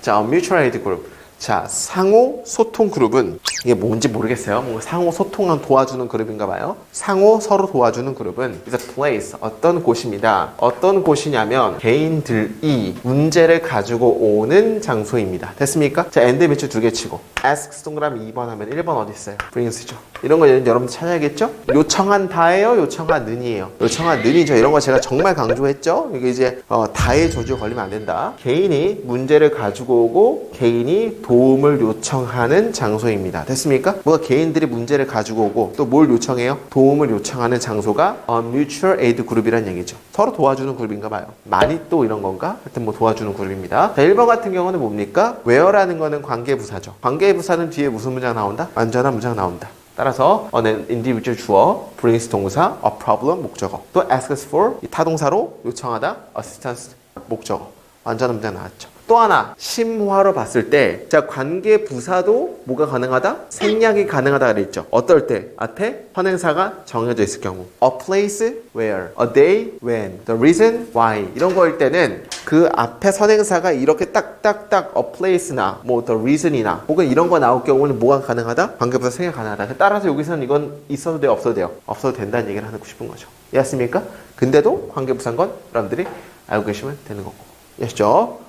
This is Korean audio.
자, mutual aid group. 자, 상호 소통 그룹은 이게 뭔지 모르겠어요. 뭐 상호 소통을 도와주는 그룹인가 봐요. 상호 서로 도와주는 그룹은 is a place, 어떤 곳입니다. 어떤 곳이냐면 개인들이 문제를 가지고 오는 장소입니다. 됐습니까? 자, 엔드 밑줄 두개 치고 ask 동그라미 2번 하면 1번 어디 있어요? brings죠. 이런 거 여러분 찾아야겠죠? 요청한 다예요, 요청한 는이에요. 요청한 는이죠. 이런 거 제가 정말 강조했죠. 이게 이제 어, 다의 조지에 걸리면 안 된다. 개인이 문제를 가지고 오고 개인이 도 움을 요청하는 장소입니다. 됐습니까? 뭐가 개인들이 문제를 가지고 오고 또 뭘 요청해요? 도움을 요청하는 장소가 어, mutual aid 그룹이란 얘기죠. 서로 도와주는 그룹인가 봐요. 많이 또 이런 건가? 하여튼 뭐 도와주는 그룹입니다. 자, 1번 같은 경우는 뭡니까? where라는 거는 관계부사죠. 관계부사는 뒤에 무슨 문장 나온다? 완전한 문장 나온다. 따라서 어는 individual 주어, brings 동사, a problem 목적어, 또 asks for 이 타동사로 요청하다, assistance 목적어. 문장 나왔죠. 또 하나 심화로 봤을 때, 자 관계 부사도 뭐가 가능하다? 생략이 가능하다 그랬죠. 어떨 때? 앞에 선행사가 정해져 있을 경우, a place where, a day when, the reason why 이런 거일 때는 그 앞에 선행사가 이렇게 딱딱딱 a place나 뭐 the reason이나 혹은 이런 거 나올 경우는 뭐가 가능하다? 관계부사 생략 가능하다. 따라서 여기서는 이건 있어도 돼요, 없어도 돼요. 없어도 된다는 얘기를 하고 싶은 거죠. 이해했습니까? 근데도 관계부사인 건 여러분들이 알고 계시면 되는 거고. 아시죠?